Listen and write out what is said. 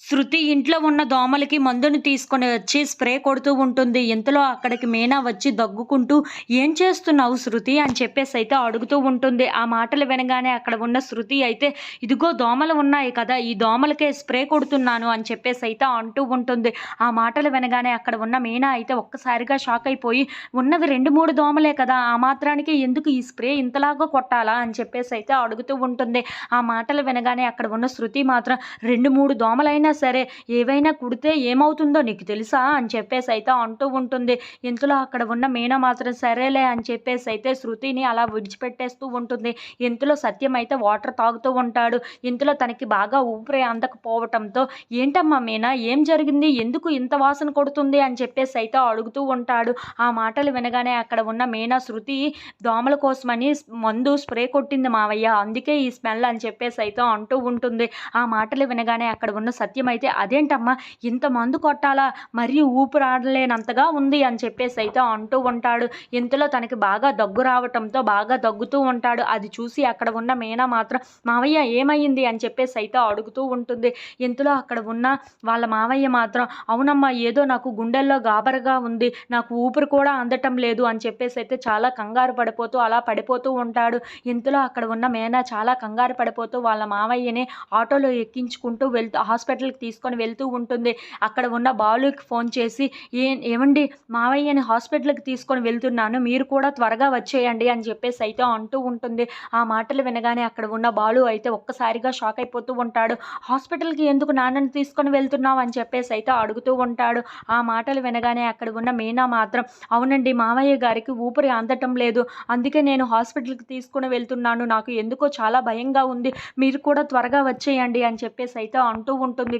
శృతి ఇంట్లో ఉన్న దోమలకి మందును తీసుకొని వచ్చి స్ప్రే కొడుతూ ఉంటుంది. ఇంతలో అక్కడికి మీనా వచ్చి దగ్గుకుంటూ ఏం చేస్తున్నావు శృతి? అని చెప్పేసి అయితే అడుగుతూ ఉంటుంది. ఆ మాటలు వినగానే అక్కడ ఉన్న శృతి అయితే ఇదిగో దోమలు ఉన్నాయి కదా ఈ దోమలకే స్ప్రే కొడుతున్నాను అని చెప్పేసి అయితే అంటూ ఉంటుంది. ఆ మాటలు వినగానే అక్కడ ఉన్న మీనా అయితే ఒక్కసారిగా షాక్ అయిపోయి ఉన్నవి రెండు మూడు దోమలే కదా ఆ మాత్రానికి ఎందుకు ఈ స్ప్రే ఇంతలాగా కొట్టాలా? అని చెప్పేసి అయితే అడుగుతూ ఉంటుంది. ఆ మాటలు వినగానే అక్కడ ఉన్న శృతి మాత్రం రెండు మూడు దోమలైనా సరే ఏవైనా కుడితే ఏమవుతుందో నీకు తెలుసా అని చెప్పేసి అయితే అంటూ ఉంటుంది. ఇంతలో అక్కడ ఉన్న మీన మాత్రం సరేలే అని చెప్పేసి అయితే శృతిని అలా విడిచిపెట్టేస్తూ ఉంటుంది. ఇంతలో సత్యం అయితే వాటర్ తాగుతూ ఉంటాడు. ఇంతలో తనకి బాగా ఊపిరి అందకపోవటంతో ఏంటమ్మా మీనా ఏం జరిగింది? ఎందుకు ఇంత వాసన కొడుతుంది? అని చెప్పేసి అయితే అడుగుతూ ఉంటాడు. ఆ మాటలు వినగానే అక్కడ ఉన్న మీనా శృతి దోమల కోసమని మందు స్ప్రే కొట్టింది మావయ్య. అందుకే ఈ స్మెల్ అని చెప్పేసి అయితే అంటూ ఉంటుంది. ఆ మాటలు వినగానే అక్కడ ఉన్న సత్యం అయితే అదేంటమ్మా ఇంత మందు కొట్టాలా? మరీ ఊపిరాడలేనంతగా ఉంది అని చెప్పేసి అయితే అంటూ ఉంటాడు. ఇంతలో తనకి బాగా దగ్గు రావటంతో బాగా దగ్గుతూ ఉంటాడు. అది చూసి అక్కడ ఉన్న మీనా మాత్రం మావయ్య ఏమైంది? అని చెప్పేసి అయితే అడుగుతూ ఉంటుంది. ఇంతలో అక్కడ ఉన్న వాళ్ళ మావయ్య మాత్రం అవునమ్మా ఏదో నాకు గుండెల్లో గాబరగా ఉంది. నాకు ఊపిరి కూడా అందటం లేదు. అని చెప్పేసి అయితే చాలా కంగారు పడిపోతూ అలా పడిపోతూ ఉంటాడు. ఇంతలో అక్కడ ఉన్న మేనా చాలా కంగారు పడిపోతూ వాళ్ళ మావయ్యని ఆటోలో ఎక్కించుకుంటూ వెళ్తూ హాస్పిటల్ హాస్పిటల్కి తీసుకొని వెళ్తూ ఉంటుంది. అక్కడ ఉన్న బాలుకి ఫోన్ చేసి ఏ ఏమండి మావయ్యని హాస్పిటల్కి తీసుకొని వెళ్తున్నాను మీరు కూడా త్వరగా వచ్చేయండి అని చెప్పేసి అయితే అంటూ ఉంటుంది. ఆ మాటలు వినగానే అక్కడ ఉన్న బాలు అయితే ఒక్కసారిగా షాక్ అయిపోతూ ఉంటాడు. హాస్పిటల్కి ఎందుకు నాన్నని తీసుకొని వెళ్తున్నావు? అని చెప్పేసి అయితే అడుగుతూ ఉంటాడు. ఆ మాటలు వినగానే అక్కడ ఉన్న మీనా మాత్రం అవునండి మావయ్య గారికి ఊపిరి అందటం లేదు. అందుకే నేను హాస్పిటల్కి తీసుకుని వెళ్తున్నాను. నాకు ఎందుకో చాలా భయంగా ఉంది. మీరు కూడా త్వరగా వచ్చేయండి అని చెప్పేసి అయితే అంటూ ఉంటుంది.